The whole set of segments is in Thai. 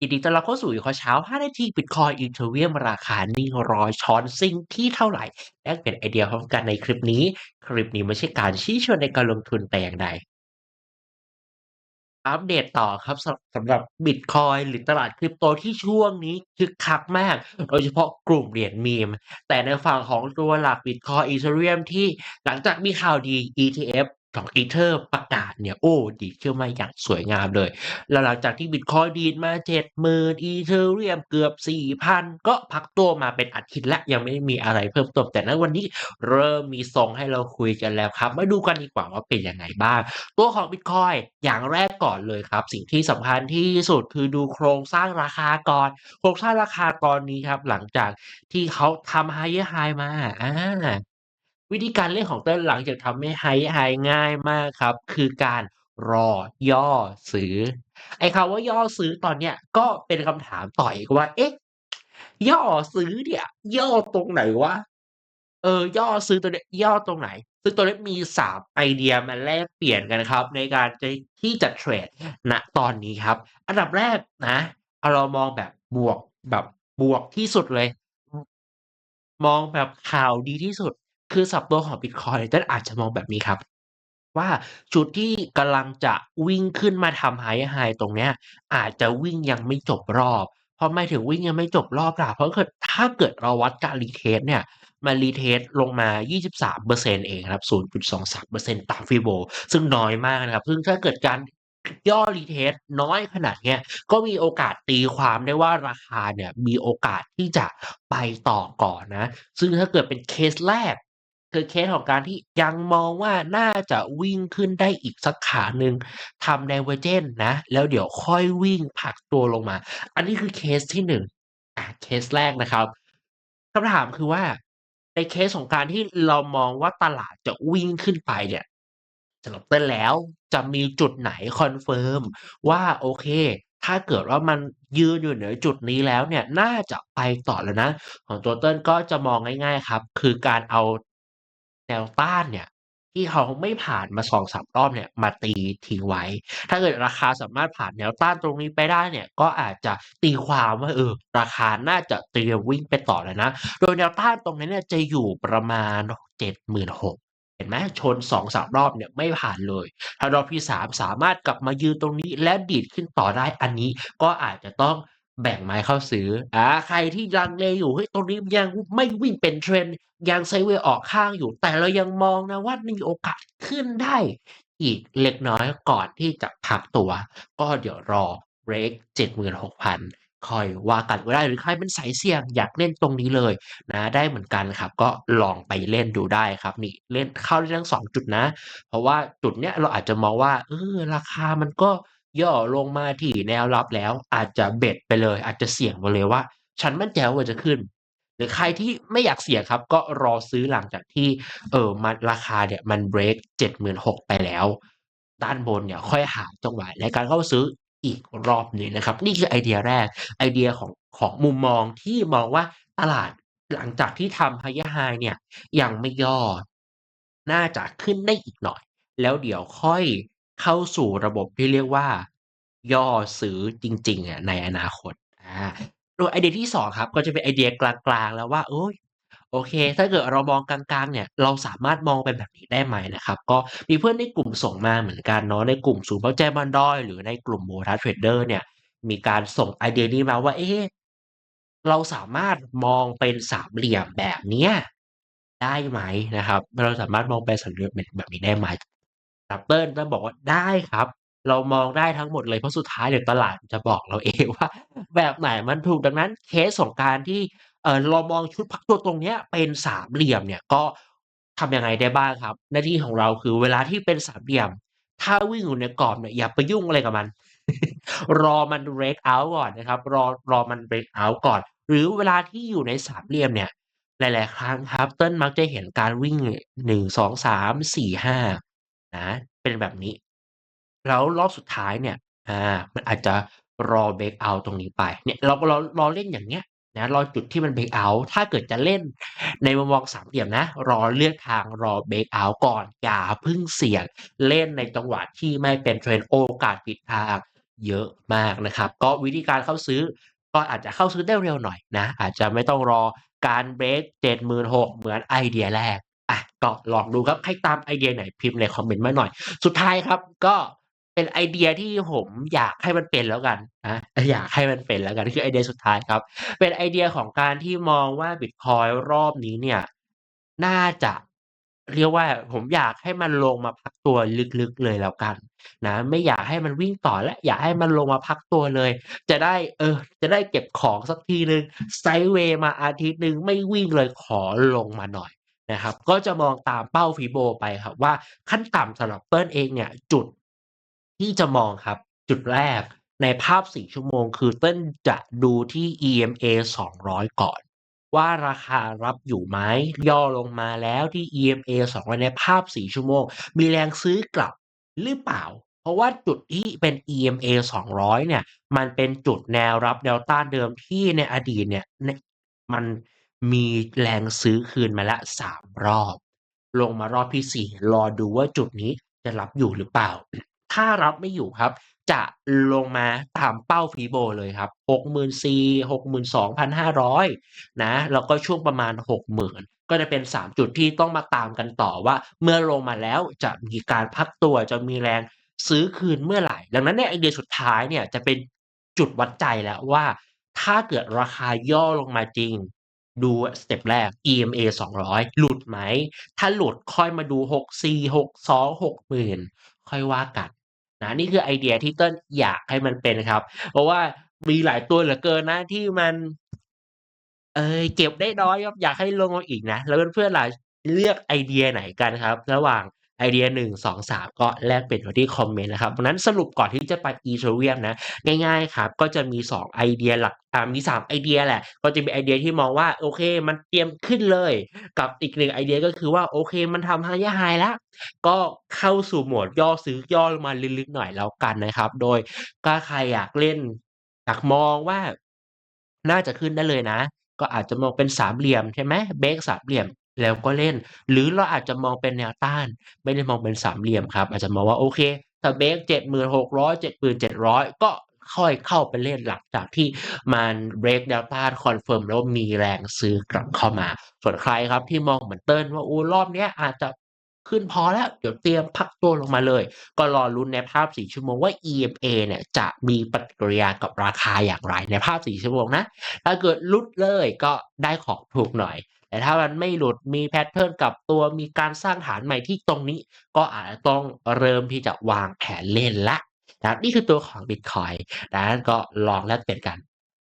ยินดีต้อนรับเข้าสู่ Eco เช้า 5 นาที Bitcoin Ethereum ราคานิ่งรอช้อนซิ่งที่เท่าไหร่แลกเปลี่ยนไอเดียพร้อมกันในคลิปนี้ คลิปนี้ไม่ใช่การชี้ชวนในการลงทุนแต่อย่างใด อัปเดตต่อครับสำหรับบิตคอยหรือตลาดคริปโตที่ช่วงนี้คึกคักมาก โดยเฉพาะกลุ่มเหรียญมีม แต่ในฝั่งของตัวหลักบิตคอยอีเธเรียมที่หลังจากมีข่าวดี ETF ของ Ether ประกาศเนี่ย โอ้ดีดขึ้นมาอย่างสวยงามเลย แล้วหลังจากที่บิตคอยดีดมา70,000 Ethereum เรียมเกือบ4,000ก็พักตัวมาเป็นอาทิตย์แล้วยังไม่มีอะไรเพิ่มเติมแต่ณวันนี้เริ่มมีทรงให้เราคุยกันแล้วครับ มาดูกันดีกว่าว่าเป็นยังไงบ้าง ตัวของบิตคอยอย่างแรกก่อนเลยครับ สิ่งที่สำคัญที่สุดคือดูโครงสร้างราคาก่อน โครงสร้างราคาตอนนี้ครับ หลังจากที่เขาทำ Higher High มาอา วิธีการเล่นของเต้นหลังจากทำให้ Higher High ง่ายมากครับ คือการรอย่อซื้อ ไอ้คำว่าย่อซื้อตอนเนี้ยก็เป็นคำถามต่ออีกว่า เอ๊ะย่อซื้อเนี่ย ย่อตรงไหนวะเออย่อซื้อตัวเนี้ยย่อตรงไหน ซึ่งตัวนี้มี3ไอเดียมาแลกเปลี่ยนกันครับ ในการที่จะเทรดณตอนนี้ครับ อันดับแรกนะเอาเรามองแบบบวกแบบบวกที่สุดเลย มองแบบข่าวดีที่สุด คือสับตัวของบิตคอยเต้นอาจจะมองแบบนี้ครับ ว่าจุดที่กำลังจะวิ่งขึ้นมาทำ Higher High ตรงเนี้ยอาจจะวิ่งยังไม่จบรอบพอหมายถึงวิ่งยังไม่จบรอบล่ะเพราะเกิดถ้าเกิดเราวัดการ retest เนี่ยมัน retest ลงมา 23%เองครับ 0.23%ตาม Fibo ซึ่งน้อยมากนะครับซึ่งถ้าเกิดการย่อ retest น้อยขนาดเนี้ยก็มีโอกาสตีความได้ว่าราคาเนี่ยมีโอกาสที่จะไปต่อก่อนนะ ซึ่งถ้าเกิดเป็นเคสแรก คือเคสของการที่ยังมองว่าน่าจะวิ่งขึ้นได้อีกสักขาหนึ่งทำ Divergence นะ แล้วเดี๋ยวค่อยวิ่งผลักตัวลงมา อันนี้คือเคสที่1อ่าเคสแรกนะครับคำถามคือว่าในเคสของการที่เรามองว่าตลาดจะวิ่งขึ้นไปเนี่ยสำหรับเต้นแล้วจะมีจุดไหนคอนเฟิร์มว่าโอเค ถ้าเกิดว่ามันยืนอยู่เหนือจุดนี้แล้วเนี่ยน่าจะไปต่อแล้วนะ ของตัวเต้นก็จะมองง่าย ๆ ครับ คือการเอา แนวต้านเนี่ย ที่เขาไม่ผ่านมา2-3รอบเนี่ย มาตีทิ้งไว้ ถ้าเกิดราคาสามารถผ่านแนวต้านตรงนี้ไปได้เนี่ย ก็อาจจะตีความว่าเออราคาน่าจะเตรียมวิ่งไปต่อแล้วนะ โดยแนวต้านตรงนั้เนี่ยจะอยู่ประมาณ76,000เห็นไหมชน2-3รอบเนี่ยไม่ผ่านเลย ถ้ารอบที่ 3 สามารถกลับมายืนตรงนี้และดีดขึ้นต่อได้อันนี้ก็อาจจะต้อง แบ่งไม้เข้าซื้ออ่าใครที่ลังเลอยู่เฮ้ยตรงนี้ยังไม่วิ่งเป็น Trend ยัง Sideways ออกข้างอยู่ แต่เรายังมองนะว่ามีโอกาสขึ้นได้ อีกเล็กน้อยก่อนที่จะพักตัว ก็เดี๋ยวรอเบรก76,000ค่อยว่ากันก็ได้หรือใครเป็นสายเสี่ยงอยากเล่นตรงนี้เลยนะได้เหมือนกันครับ ก็ลองไปเล่นดูได้ครับ นี่เล่นเข้าได้ทั้ง2จุดนะ เพราะว่าจุดเนี้ยเราอาจจะมองว่าเออราคามันก็ ย่อลงมาที่แนวรับแล้ว อาจจะเบ็ดไปเลย อาจจะเสี่ยงไปเลยว่า ฉันมั่นใจว่าจะขึ้น หรือใครที่ไม่อยากเสี่ยงครับ ก็รอซื้อหลังจากที่เออมันราคาเนี่ยมันเบรก76,000ไปแล้ว ด้านบนเนี่ยค่อยหาจังหวะในการเข้าซื้ออีกรอบหนึ่งนะครับ นี่คือไอเดียแรกไอเดียของของมุมมองที่มองว่าตลาดหลังจากที่ทำ Higher High เนี่ยยังไม่ย่อ น่าจะขึ้นได้อีกหน่อย แล้วเดี๋ยวค่อย เข้าสู่ระบบที่เรียกว่า ย่อซื้อจริงๆอะในอนาคตอ่าโดยไอเดียที่2ครับก็จะเป็นไอเดียกลางๆ แล้วว่าโอ๊ยโอเค ถ้าเกิดเรามองกลางๆ เนี่ย เราสามารถมองเป็นแบบนี้ได้ไหมนะครับ ก็มีเพื่อนในกลุ่มส่งมาเหมือนกันเนาะในกลุ่มศูนย์เพาะใจบอนดอย หรือในกลุ่ม Mota Trader เนี่ย มีการส่งไอเดียนี้มาว่า เอ๊เราสามารถมองเป็นสามเหลี่ยมแบบเนี้ยได้ไหมนะครับ เราสามารถมองเป็นสามเหลี่ยมแบบนี้ได้ไหม? ครับเติ้ลเติ้ลบอกว่า"ได้ครับ เรามองได้ทั้งหมดเลย เพราะสุดท้ายเดี๋ยวตลาดจะบอกเราเองว่า แบบไหนมันถูก"ดังนั้นเคสของการที่ เอ่อ เรามองชุดพักตัวตรงเนี้ยเป็นสามเหลี่ยมเนี่ย ก็ทำยังไงได้บ้างครับ หน้าที่ของเราคือเวลาที่เป็นสามเหลี่ยม ถ้าวิ่งอยู่ในกรอบเนี่ยอย่าไปยุ่งอะไรกับมัน รอมันเบรกเอาต์ก่อนนะครับ รอรอมันเบรกเอาต์ก่อน หรือเวลาที่อยู่ในสามเหลี่ยมเนี่ย หลาย ๆ ครั้งครับ เติ้ลมักจะเห็นการวิ่ง1 2 3 4 5 นะ เป็นแบบนี้ แล้วรอบสุดท้ายเนี่ย อา มันอาจจะรอเบรกเอาต์ตรงนี้ไป เนี่ยเรา เรา รอเล่นอย่างเงี้ยนะ รอจุดที่มันเบรกเอาถ้าเกิดจะเล่นในมุมมองสามเหลี่ยมนะ รอเลือกทางรอเบรกเอาก่อน อย่าเพิ่งเสี่ยงเล่นในจังหวะที่ไม่เป็น Trend โอกาสผิดทางเยอะมากนะครับ ก็วิธีการเข้าซื้อ ก็อาจจะเข้าซื้อได้เร็วหน่อยนะ อาจจะไม่ต้องรอการเบรก76,000 เหมือนไอเดียแรก อะก็ลองดูครับใครตามไอเดียไหนพิมพ์ในคอมเมนต์มาหน่อย สุดท้ายครับก็เป็นไอเดียที่ผมอยากให้มันเป็นแล้วกันนะอยากให้มันเป็นแล้วกันนี่คือไอเดียสุดท้ายครับ เป็นไอเดียของการที่มองว่าบิตคอยน์รอบนี้เนี่ยน่าจะเรียกว่าผมอยากให้มันลงมาพักตัวลึกๆเลยแล้วกันนะไม่อยากให้มันวิ่งต่อแล้วอยากให้มันลงมาพักตัวเลย จะได้เออ จะได้เก็บของสักทีหนึ่งไซด์เวย์มาอาทิตย์หนึ่งไม่วิ่งเลยขอลงมาหน่อย นะครับก็จะมองตามเป้า Fibo ไปครับว่าขั้นต่ำสำหรับเติ้ลเองเนี่ยจุดที่จะมองครับจุดแรกในภาพ 4 ชั่วโมง คือเติ้ลจะดูที่ EMA 200 ก่อน ว่าราคารับอยู่ไหมย่อลงมาแล้วที่ EMA 200 ในภาพ 4 ชั่วโมง มีแรงซื้อกลับหรือเปล่า?เพราะว่าจุดที่เป็น EMA 200 เนี่ย มันเป็นจุดแนวรับแนวต้านเดิมที่ในอดีตเนี่ยมัน มีแรงซื้อคืนมาแล้ว3รอบ ลงมารอบที่ 4 รอดูว่าจุดนี้จะรับอยู่หรือเปล่า ถ้ารับไม่อยู่ครับ จะลงมาตามเป้า Fibo เลยครับ 64,000 62,500 นะ แล้วก็ช่วงประมาณ 60,000ก็จะเป็น 3 จุดที่ต้องมาตามกันต่อว่า เมื่อลงมาแล้วจะมีการพักตัวจะมีแรงซื้อคืนเมื่อไหร่ ดังนั้นเนี่ยไอเดียสุดท้ายเนี่ยจะเป็นจุดวัดใจแล้วว่า ถ้าเกิดราคาย่อลงมาจริง ดูสเต็ปแรก EMA 200 หลุดไหม ถ้าหลุดค่อยมาดู 64 62 60,000ค่อยว่ากันนะนี่คือไอเดียที่เติ้ลอยากให้มันเป็นครับ เพราะว่ามีหลายตัวเหลือเกินนะที่มัน เออเก็บได้น้อยครับอยากให้ลงมาอีกนะ แล้วเพื่อนๆล่ะเลือกไอเดียไหนกันครับ ระหว่าง ไอเดีย1 2 3ก็แลกเปลี่ยนมาที่คอมเมนต์นะครับดังนั้นสรุปก่อนที่จะไป Ethereum นะง่ายๆครับก็จะมี 2 ไอเดียหลักอ่ามี3ไอเดียแหละ ก็จะมีไอเดียที่มองว่าโอเค มันเตรียมขึ้นเลย กับอีก1ไอเดียก็คือว่าโอเค มันทำ Higher High แล้วก็เข้าสู่โหมดย่อซื้อย่อลงมาลึกๆหน่อยแล้วกันนะครับ โดยถ้าใครอยากเล่นอยากมองว่าน่าจะขึ้นได้เลยนะ ก็อาจจะมองเป็นสามเหลี่ยมใช่ไหมเบรกสามเหลี่ยม แล้วก็เล่น หรือเราอาจจะมองเป็นแนวต้าน ไม่ได้มองเป็นสามเหลี่ยมครับ อาจจะมองว่าโอเคถ้าเบรก76,000 77,000ก็ค่อยเข้าไปเล่นหลังจากที่มันเบรกแนวต้านคอนเฟิร์มแล้วมีแรงซื้อกลับเข้ามา ส่วนใครครับที่มองเหมือนเติ้ลว่าโอ้รอบเนี้ยอาจจะขึ้นพอแล้วเดี๋ยวเตรียมพักตัวลงมาเลย ก็รอลุ้นในภาพ 4 ชั่วโมงว่า EMA เนี่ยจะมีปฏิกิริยากับราคาอย่างไรในภาพ 4 ชั่วโมงนะ ถ้าเกิดลุดเลยก็ได้ของถูกหน่อย แต่ถ้ามันไม่หลุดมีแพตเทิร์นกับตัวมีการสร้างฐานใหม่ที่ตรงนี้ ก็อาจจะต้องเริ่มที่จะวางแผนเล่นล้วนะนี่คือตัวของบิตคอยน์ดังนั้นก็ลองแลกเปลี่ยนกัน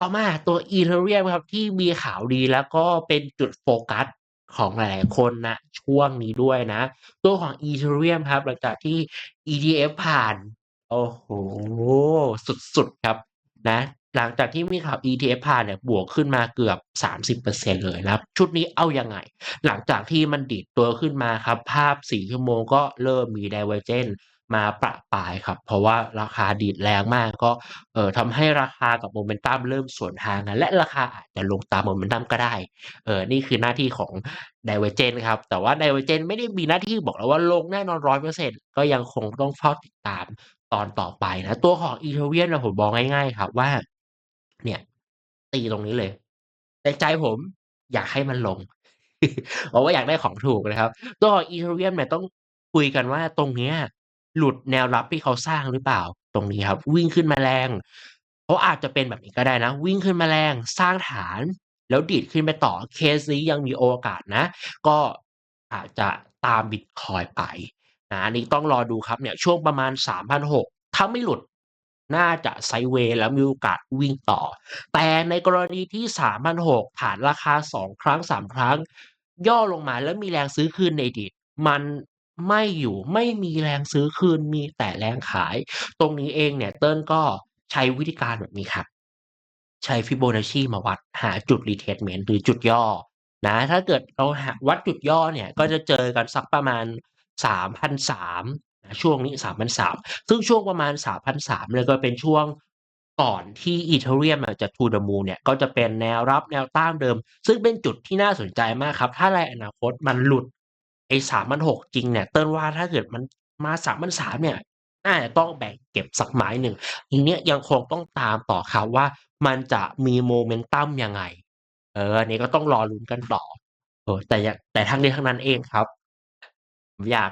ต่อมาตัว Ethereum ครับที่มีข่าวดีแล้วก็เป็นจุดโฟกัสของหลาย ๆ คนณช่วงนี้ด้วยนะ ตัวของ Ethereum ครับหลังจากที่ ETF ผ่าน โอ้โฮสุด ๆ ครับนะ หลังจากที่มีข่าว ETF ผ่านเนี่ยบวกขึ้นมาเกือบ 30%เลยนะครับ ชุดนี้เอายังไง หลังจากที่มันดีดตัวขึ้นมาครับ ภาพ 4 ชั่วโมงก็เริ่มมี Divergence มาประปายครับ เพราะว่าราคาดีดแรงมากก็เอ่อทำให้ราคากับ Momentum เริ่มสวนทางกันและราคาอาจจะลงตาม Momentum ก็ได้เอ่อนี่คือหน้าที่ของ Divergence ครับ แต่ว่า Divergence ไม่ได้มีหน้าที่บอกเราว่าลงแน่นอน100%ก็ยังคงต้องเฝ้าติดตามตอนต่อไปนะ ตัวของ Ethereum เนี่ยผมมองง่ายๆ ครับว่า เนี่ย ตีตรงนี้เลย แต่ใจผมอยากให้มันลงเพราะว่าอยากได้ของถูกนะครับ ตัวของ Ethereum เนี่ยต้องคุยกันว่าตรงเนี้ยหลุดแนวรับที่เขาสร้างหรือเปล่า?ตรงนี้ครับ วิ่งขึ้นมาแรงเพราอาจจะเป็นแบบนี้ก็ได้นะ วิ่งขึ้นมาแรงสร้างฐาน แล้วดีดขึ้นไปต่อเคสนี้ยังมีโอกาสนะ ก็อาจจะตามบิตคอยไปนะนนี้ต้องรอดูครับเนี่ยช่วงประมาณ 3,600 ถ้าไม่หลุด น่าจะไซเวย์แล้วมีโอกาสวิ่งต่อ แต่ในกรณีที่ 3,600 ผ่านราคา 2 ครั้ง 3 ครั้ง ย่อลงมาแล้วมีแรงซื้อคืนในอดีตมันไม่อยู่ไม่มีแรงซื้อคืนมีแต่แรงขาย ตรงนี้เองเนี่ยเติ้ลก็ใช้วิธีการแบบนี้ครับ ใช้ Fibonacci มาวัดหาจุด retracement หรือจุดย่อนะถ้าเกิดเราหาวัดจุดย่อเนี่ยก็จะเจอกันสักประมาณ3,300นะ ช่วงนี้3,300ซึ่งช่วงประมาณ3,300เนี่ยก็เป็นช่วงก่อนที่ Ethereum อะจะ To the Moon เนี่ยก็จะเป็นแนวรับแนวต้านเดิม ซึ่งเป็นจุดที่น่าสนใจมากครับ ถ้าในอนาคตมันหลุดไอ้3,600จริงเนี่ยเติ้ลว่าถ้าเกิดมันมา3,300เนี่ยน่าจะต้องแบ่งเก็บสักไม้หนึ่งทีเนี้ยยังคงต้องตามต่อครับว่ามันจะมีโมเมนตัมยังไง เอออันนี้ก็ต้องรอลุ้นกันต่อเออแต่แต่ทั้งนี้ทั้งนั้นเองครับ ผมอยาก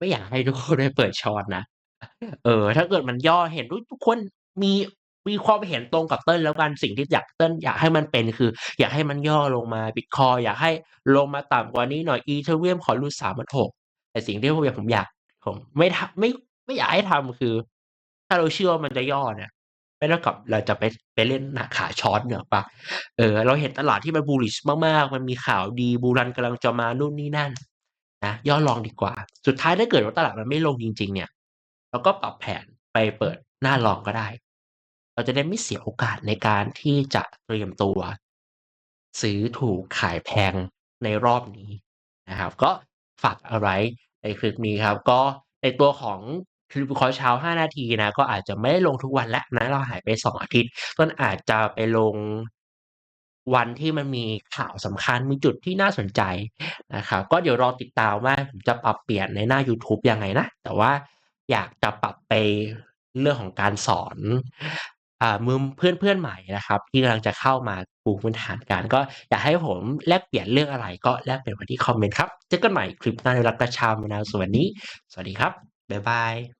ไม่อยากให้ทุกคนไปเปิดช้อนนะ เออ ถ้าเกิดมันย่อเห็นทุกคนมีมีความเห็นตรงกับเติ้ลแล้วกันสิ่งที่อยากเติ้ลอยากให้มันเป็นคือ อยากให้มันย่อลงมา Bitcoin อยากให้ลงมาต่ำกว่านี้หน่อย Ethereum ขอหลุด3,600แต่สิ่งที่ผมอยากผมอยากผมไม่ทำไม่ไม่อยากให้ทำคือ ถ้าเราเชื่อว่ามันจะย่อเนี่ยไม่เท่ากับเราจะไปไปเล่นหนักขาช็อตนึกออปล่าเออ เราเห็นตลาดที่มัน bullish มากๆ มันมีข่าวดี Bull Run กำลังจะมานู่นนี่นั่น นะย่อลองดีกว่า สุดท้ายถ้าเกิดว่าตลาดมันไม่ลงจริง ๆ เนี่ยเราก็ปรับแผนไปเปิดหน้าลองก็ได้ เราจะได้ไม่เสียโอกาสในการที่จะเตรียมตัว ซื้อถูกขายแพงในรอบนี้นะครับ ก็ฝากเอาไว้ในคลิปนี้ครับ ก็ในตัวของคลิปวิเคราห์เช้า 5 นาทีนะ ก็อาจจะไม่ได้ลงทุกวันแล้วนะ เราหายไป 2 อาทิตย์ต้นอาจจะไปลง วันที่มันมีข่าวสำคัญมีจุดที่น่าสนใจนะครับ ก็เดี๋ยวรอติดตามว่าผมจะปรับเปลี่ยนในหน้ายูทูบยังไงนะ แต่ว่าอยากจะปรับไปเรื่องของการสอนอ่ามือเพื่อนใหม่นะครับ ที่กำลังจะเข้ามาปูพื้นฐานกันก็อยากให้ผมแลกเปลี่ยนเรื่องอะไรก็แลกเปลี่ยนไว้ที่คอมเมนต์ครับ เจอกันใหม่คลิปหน้าในรักกระชามนาสวนวันนี้ สวัสดีครับ บ๊ายบาย